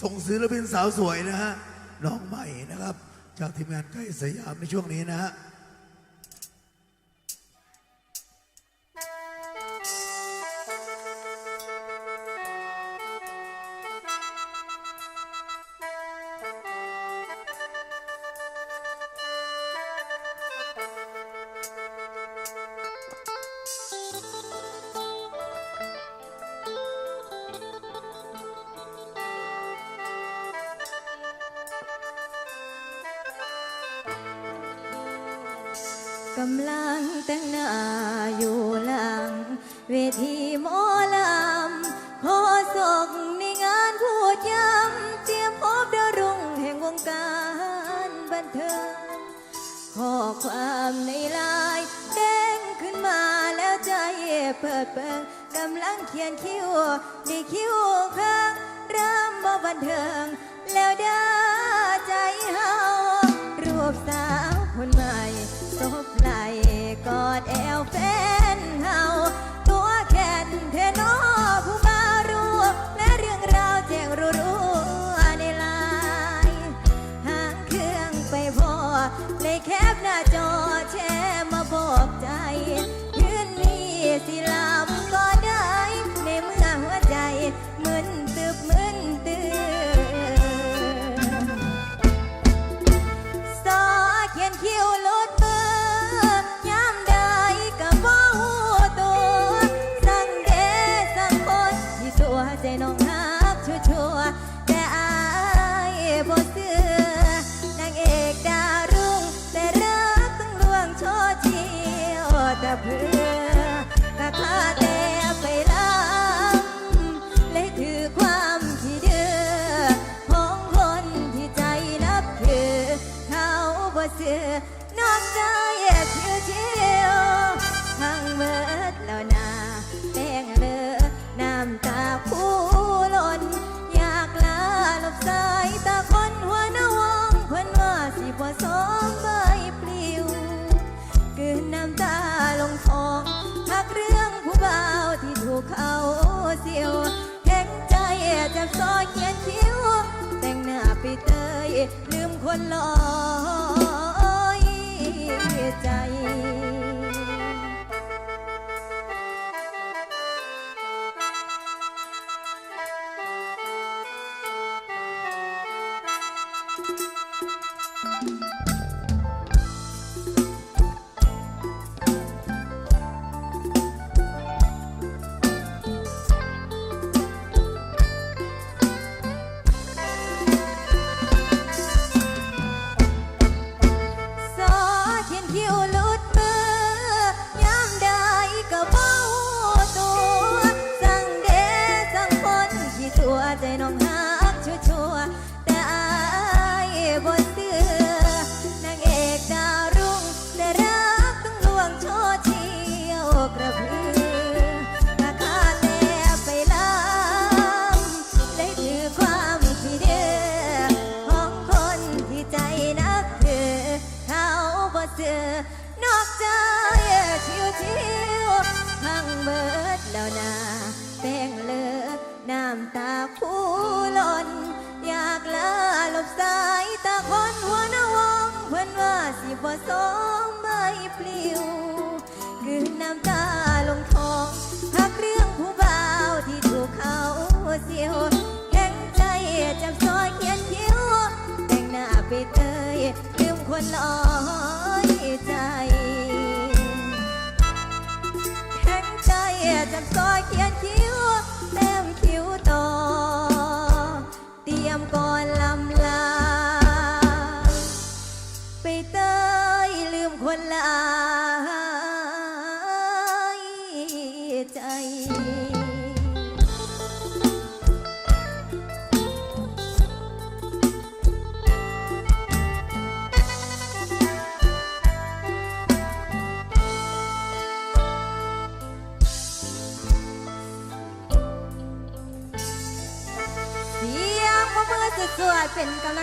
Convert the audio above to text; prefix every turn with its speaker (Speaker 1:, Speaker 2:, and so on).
Speaker 1: ส่งศิลปินสาวสวยนะฮะน้องใหม่นะครับ จากทีมงานใกล้สยามในช่วงนี้นะฮะ
Speaker 2: กำลังแต่งหน้าอยู่หลัง เวทีหมอลำขอส่งในงานพูดย้ำเตรียมพบดารุ่งแห่งวงการบันเทิงข้อความในไลน์เด้งขึ้นมาแล้วใจเปิดเปิงกำลังเขียนคิวดีคิวข้างเริ่มบ่บันเทิงแล้วได้ จอแช่มาบอกใจคืนนี้สิลา เพื่อกะค่าแต่ไปลำเลยถือความที่เดือของคนที่ใจนับถือเขาบ่เสือนอกใจเที่ยวเที่ยวทั้ เขาเสียวแข็งใจจะซอยเขียนคิ้ว แต่งหน้าไปเตยลืมคนลอยใจ บ่เสือนอกใจชิวชิวๆทั้งเบิดแล้วนาแป้งเลิศน้ำตาผู้หล่นอยากลาหลบสายตาคนหัวนาวงเพื่อนว่าสิบ่สมใบปลิวคืนน้ำตาลงทองพักเรื่องผู้บ่าวที่ถูกเขาเสียวแข็งใจจับซอยเขียนคิ้วแต่งหน้าไปเตย ลืมคนลอยใจ แข็งใจจับซอยเขียนคิ้วแต้มคิ้วต่อ เตรียมก่อนลำลา ไปเตยลืมคนลา สวยๆเป็นกำลัง